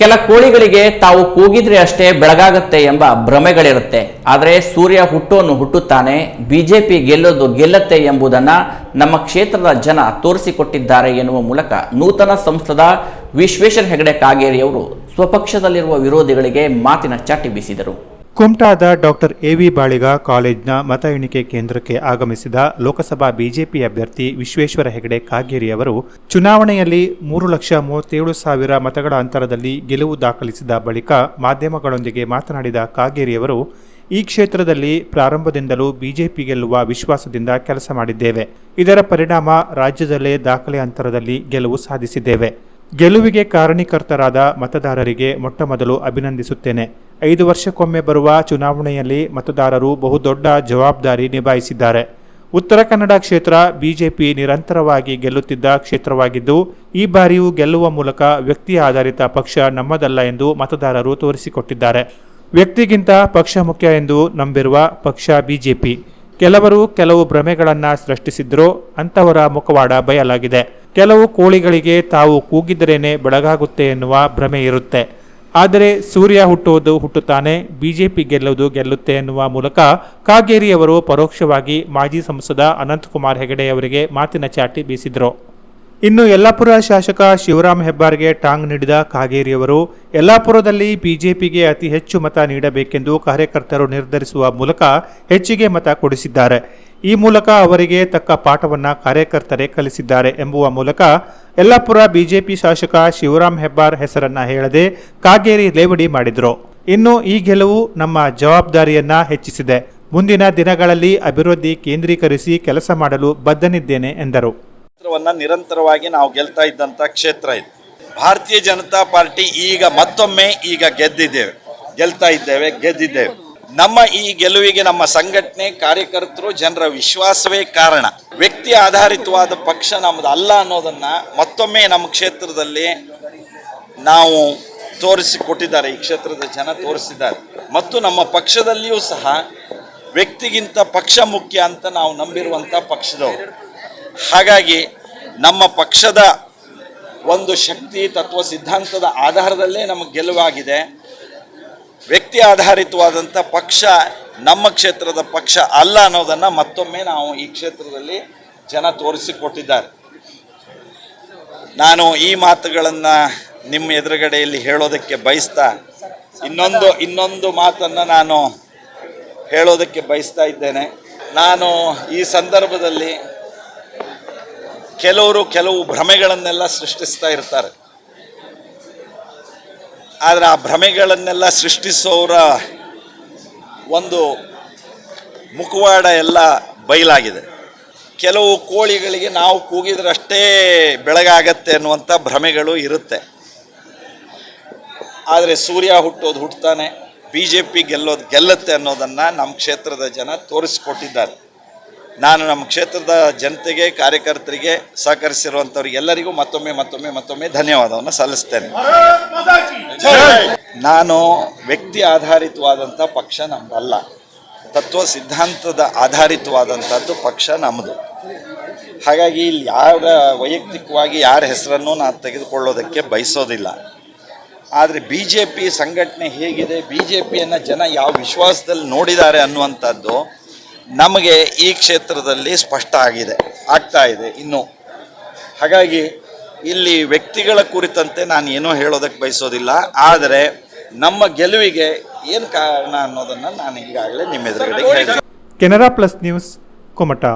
ಕೆಲ ಕೋಳಿಗಳಿಗೆ ತಾವು ಕೂಗಿದ್ರೆ ಅಷ್ಟೇ ಬೆಳಗಾಗತ್ತೆ ಎಂಬ ಭ್ರಮೆಗಳಿರುತ್ತೆ. ಆದರೆ ಸೂರ್ಯ ಹುಟ್ಟುವನ್ನು ಹುಟ್ಟುತ್ತಾನೆ, ಬಿಜೆಪಿ ಗೆಲ್ಲೋದು ಗೆಲ್ಲತ್ತೆ ಎಂಬುದನ್ನು ನಮ್ಮ ಕ್ಷೇತ್ರದ ಜನ ತೋರಿಸಿಕೊಟ್ಟಿದ್ದಾರೆ ಎನ್ನುವ ಮೂಲಕ ನೂತನ ಸಂಸದ ವಿಶ್ವೇಶ್ವರ ಹೆಗಡೆ ಕಾಗೇರಿಯವರು ಸ್ವಪಕ್ಷದಲ್ಲಿರುವ ವಿರೋಧಿಗಳಿಗೆ ಮಾತಿನ ಚಾಟಿ ಬೀಸಿದರು. ಕುಮಟಾದ ಡಾಕ್ಟರ್ ಎವಿ ಬಾಳಿಗ ಕಾಲೇಜ್ನ ಮತ ಎಣಿಕೆ ಕೇಂದ್ರಕ್ಕೆ ಆಗಮಿಸಿದ ಲೋಕಸಭಾ ಬಿಜೆಪಿ ಅಭ್ಯರ್ಥಿ ವಿಶ್ವೇಶ್ವರ ಹೆಗಡೆ ಕಾಗೇರಿ ಅವರು ಚುನಾವಣೆಯಲ್ಲಿ ಮೂರು ಲಕ್ಷ ಮೂವತ್ತೇಳು ಸಾವಿರ ಮತಗಳ ಅಂತರದಲ್ಲಿ ಗೆಲುವು ದಾಖಲಿಸಿದ ಬಳಿಕ ಮಾಧ್ಯಮಗಳೊಂದಿಗೆ ಮಾತನಾಡಿದ ಕಾಗೇರಿಯವರು, ಈ ಕ್ಷೇತ್ರದಲ್ಲಿ ಪ್ರಾರಂಭದಿಂದಲೂ ಬಿಜೆಪಿ ಗೆಲ್ಲುವ ವಿಶ್ವಾಸದಿಂದ ಕೆಲಸ ಮಾಡಿದ್ದೇವೆ. ಇದರ ಪರಿಣಾಮ ರಾಜ್ಯದಲ್ಲೇ ದಾಖಲೆ ಅಂತರದಲ್ಲಿ ಗೆಲುವು ಸಾಧಿಸಿದ್ದೇವೆ. ಗೆಲುವಿಗೆ ಕಾರಣೀಕರ್ತರಾದ ಮತದಾರರಿಗೆ ಮೊಟ್ಟಮೊದಲು ಅಭಿನಂದಿಸುತ್ತೇನೆ. ಐದು ವರ್ಷಕ್ಕೊಮ್ಮೆ ಬರುವ ಚುನಾವಣೆಯಲ್ಲಿ ಮತದಾರರು ಬಹುದೊಡ್ಡ ಜವಾಬ್ದಾರಿ ನಿಭಾಯಿಸಿದ್ದಾರೆ. ಉತ್ತರ ಕನ್ನಡ ಕ್ಷೇತ್ರ ಬಿಜೆಪಿ ನಿರಂತರವಾಗಿ ಗೆಲ್ಲುತ್ತಿದ್ದ ಕ್ಷೇತ್ರವಾಗಿದ್ದು, ಈ ಬಾರಿಯೂ ಗೆಲ್ಲುವ ಮೂಲಕ ವ್ಯಕ್ತಿ ಆಧಾರಿತ ಪಕ್ಷ ನಮ್ಮದಲ್ಲ ಎಂದು ಮತದಾರರು ತೋರಿಸಿಕೊಟ್ಟಿದ್ದಾರೆ. ವ್ಯಕ್ತಿಗಿಂತ ಪಕ್ಷ ಮುಖ್ಯ ಎಂದು ನಂಬಿರುವ ಪಕ್ಷ ಬಿಜೆಪಿ. ಕೆಲವರು ಕೆಲವು ಭ್ರಮೆಗಳನ್ನು ಸೃಷ್ಟಿಸಿದ್ರೂ ಅಂತವರ ಮುಖವಾಡ ಬಯಲಾಗಿದೆ. ಕೆಲವು ಕೋಳಿಗಳಿಗೆ ತಾವು ಕೂಗಿದರೇನೆ ಬೆಳಗಾಗುತ್ತೆ ಎನ್ನುವ ಭ್ರಮೆ ಇರುತ್ತೆ. ಆದರೆ ಸೂರ್ಯ ಹುಟ್ಟುವುದು ಹುಟ್ಟುತ್ತಾನೆ, ಬಿಜೆಪಿ ಗೆಲ್ಲುವುದು ಗೆಲ್ಲುತ್ತೆ ಎನ್ನುವ ಮೂಲಕ ಕಾಗೇರಿಯವರು ಪರೋಕ್ಷವಾಗಿ ಮಾಜಿ ಸಂಸದ ಅನಂತಕುಮಾರ್ ಹೆಗಡೆ ಅವರಿಗೆ ಮಾತಿನ ಚಾಟಿ ಬೀಸಿದರು. ಇನ್ನು ಯಲ್ಲಾಪುರ ಶಾಸಕ ಶಿವರಾಮ್ ಹೆಬ್ಬಾರ್ಗೆ ಟಾಂಗ್ ನೀಡಿದ ಕಾಗೇರಿಯವರು, ಯಲ್ಲಾಪುರದಲ್ಲಿ ಬಿಜೆಪಿಗೆ ಅತಿ ಹೆಚ್ಚು ಮತ ನೀಡಬೇಕೆಂದು ಕಾರ್ಯಕರ್ತರು ನಿರ್ಧರಿಸುವ ಮೂಲಕ ಹೆಚ್ಚಿಗೆ ಮತ ಕೊಡಿಸಿದ್ದಾರೆ. ಈ ಮೂಲಕ ಅವರಿಗೆ ತಕ್ಕ ಪಾಠವನ್ನು ಕಾರ್ಯಕರ್ತರೇ ಕಲಿಸಿದ್ದಾರೆ ಎಂಬುವ ಮೂಲಕ ಯಲ್ಲಾಪುರ ಬಿಜೆಪಿ ಶಾಸಕ ಶಿವರಾಮ್ ಹೆಬ್ಬಾರ್ ಹೆಸರನ್ನ ಹೇಳದೆ ಕಾಗೇರಿ ಲೇವಡಿ ಮಾಡಿದ್ರು. ಇನ್ನು ಈ ಗೆಲುವು ನಮ್ಮ ಜವಾಬ್ದಾರಿಯನ್ನ ಹೆಚ್ಚಿಸಿದೆ. ಮುಂದಿನ ದಿನಗಳಲ್ಲಿ ಅಭಿವೃದ್ಧಿ ಕೇಂದ್ರೀಕರಿಸಿ ಕೆಲಸ ಮಾಡಲು ಬದ್ಧನಿದ್ದೇನೆ ಎಂದರು. ನಿರಂತರವಾಗಿ ನಾವು ಗೆಲ್ತಾ ಇದ್ದಂತ ಕ್ಷೇತ್ರ ಇದು. ಭಾರತೀಯ ಜನತಾ ಪಾರ್ಟಿ ಈಗ ಮತ್ತೊಮ್ಮೆ ಈಗ ಗೆದ್ದಿದ್ದೇವೆ. ಗೆಲ್ತಾ ಇದ್ದೇವೆ, ಗೆದ್ದಿದ್ದೇವೆ. ನಮ್ಮ ಈ ಗೆಲುವಿಗೆ ನಮ್ಮ ಸಂಘಟನೆ ಕಾರ್ಯಕರ್ತರು ಜನರ ವಿಶ್ವಾಸವೇ ಕಾರಣ. ವ್ಯಕ್ತಿ ಆಧಾರಿತವಾದ ಪಕ್ಷ ನಮ್ಮದು ಅಲ್ಲ ಅನ್ನೋದನ್ನ ಮತ್ತೊಮ್ಮೆ ನಮ್ಮ ಕ್ಷೇತ್ರದಲ್ಲಿ ನಾವು ತೋರಿಸಿಕೊಟ್ಟಿದ್ದಾರೆ, ಈ ಕ್ಷೇತ್ರದ ಜನ ತೋರಿಸಿದ್ದಾರೆ. ಮತ್ತು ನಮ್ಮ ಪಕ್ಷದಲ್ಲಿಯೂ ಸಹ ವ್ಯಕ್ತಿಗಿಂತ ಪಕ್ಷ ಮುಖ್ಯ ಅಂತ ನಾವು ನಂಬಿರುವಂಥ ಪಕ್ಷದವರು. ಹಾಗಾಗಿ ನಮ್ಮ ಪಕ್ಷದ ಒಂದು ಶಕ್ತಿ, ತತ್ವ, ಸಿದ್ಧಾಂತದ ಆಧಾರದಲ್ಲೇ ನಮಗೆ ಗೆಲುವಾಗಿದೆ. ವ್ಯಕ್ತಿ ಆಧಾರಿತವಾದಂಥ ಪಕ್ಷ ನಮ್ಮ ಕ್ಷೇತ್ರದ ಪಕ್ಷ ಅಲ್ಲ ಅನ್ನೋದನ್ನು ಮತ್ತೊಮ್ಮೆ ನಾವು ಈ ಕ್ಷೇತ್ರದಲ್ಲಿ ಜನ ತೋರಿಸಿಕೊಟ್ಟಿದ್ದಾರೆ. ನಾನು ಈ ಮಾತುಗಳನ್ನು ನಿಮ್ಮ ಎದುರುಗಡೆಯಲ್ಲಿ ಹೇಳೋದಕ್ಕೆ ಬಯಸ್ತಾ ಇನ್ನೊಂದು ಇನ್ನೊಂದು ಮಾತನ್ನು ನಾನು ಹೇಳೋದಕ್ಕೆ ಬಯಸ್ತಾ ಇದ್ದೇನೆ. ನಾನು ಈ ಸಂದರ್ಭದಲ್ಲಿ ಕೆಲವರು ಕೆಲವು ಭ್ರಮೆಗಳನ್ನೆಲ್ಲ ಸೃಷ್ಟಿಸ್ತಾ ಇರ್ತಾರೆ. ಆದರೆ ಆ ಭ್ರಮೆಗಳನ್ನೆಲ್ಲ ಸೃಷ್ಟಿಸೋರ ಒಂದು ಮುಖವಾಡ ಎಲ್ಲ ಬಯಲಾಗಿದೆ. ಕೆಲವು ಕೋಳಿಗಳಿಗೆ ನಾವು ಕೂಗಿದ್ರಷ್ಟೇ ಬೆಳಗಾಗತ್ತೆ ಅನ್ನುವಂಥ ಭ್ರಮೆಗಳು ಇರುತ್ತೆ. ಆದರೆ ಸೂರ್ಯ ಹುಟ್ಟೋದು ಹುಟ್ಟುತ್ತಾನೆ ಬಿ ಜೆ ಪಿ ಗೆಲ್ಲೋದು ಗೆಲ್ಲುತ್ತೆ ಅನ್ನೋದನ್ನು ನಮ್ಮ ಕ್ಷೇತ್ರದ ಜನ ತೋರಿಸ್ಕೊಟ್ಟಿದ್ದಾರೆ. ನಾನು ನಮ್ಮ ಕ್ಷೇತ್ರದ ಜನತೆಗೆ, ಕಾರ್ಯಕರ್ತರಿಗೆ ಸಹಕರಿಸಿರುವಂಥವ್ರಿಗೆಲ್ಲರಿಗೂ ಮತ್ತೊಮ್ಮೆ ಮತ್ತೊಮ್ಮೆ ಮತ್ತೊಮ್ಮೆ ಧನ್ಯವಾದವನ್ನು ಸಲ್ಲಿಸ್ತೇನೆ. ನಾನು ವ್ಯಕ್ತಿ ಆಧಾರಿತವಾದಂಥ ಪಕ್ಷ ನಮ್ಮದಲ್ಲ ತತ್ವ ಸಿದ್ಧಾಂತದ ಆಧಾರಿತವಾದಂಥದ್ದು ಪಕ್ಷ ನಮ್ಮದು ಹಾಗಾಗಿ ಇಲ್ಲಿ ಯಾರ ವೈಯಕ್ತಿಕವಾಗಿ ಯಾರ ಹೆಸರನ್ನು ನಾನು ತೆಗೆದುಕೊಳ್ಳೋದಕ್ಕೆ ಬಯಸೋದಿಲ್ಲ. ಆದರೆ ಬಿ ಜೆ ಪಿ ಸಂಘಟನೆ ಹೇಗಿದೆ ಬಿ ಜೆ ಪಿಯನ್ನು ಜನ ಯಾವ ವಿಶ್ವಾಸದಲ್ಲಿ ನೋಡಿದ್ದಾರೆ ಅನ್ನುವಂಥದ್ದು ನಮಗೆ ಈ ಕ್ಷೇತ್ರದಲ್ಲಿ ಸ್ಪಷ್ಟ ಆಗಿದೆ, ಆಗ್ತಾ ಇದೆ ಇನ್ನು. ಹಾಗಾಗಿ ಇಲ್ಲಿ ವ್ಯಕ್ತಿಗಳ ಕುರಿತಂತೆ ನಾನು ಏನೂ ಹೇಳೋದಕ್ಕೆ ಬಯಸೋದಿಲ್ಲ. ಆದರೆ ನಮ್ಮ ಗೆಲುವಿಗೆ ಏನು ಕಾರಣ ಅನ್ನೋದನ್ನು ನಾನು ಈಗಾಗಲೇ ನಿಮ್ಮ ಎದುರುಗಡೆ ಕೆನರಾ ಪ್ಲಸ್ ನ್ಯೂಸ್ ಕುಮಟಾ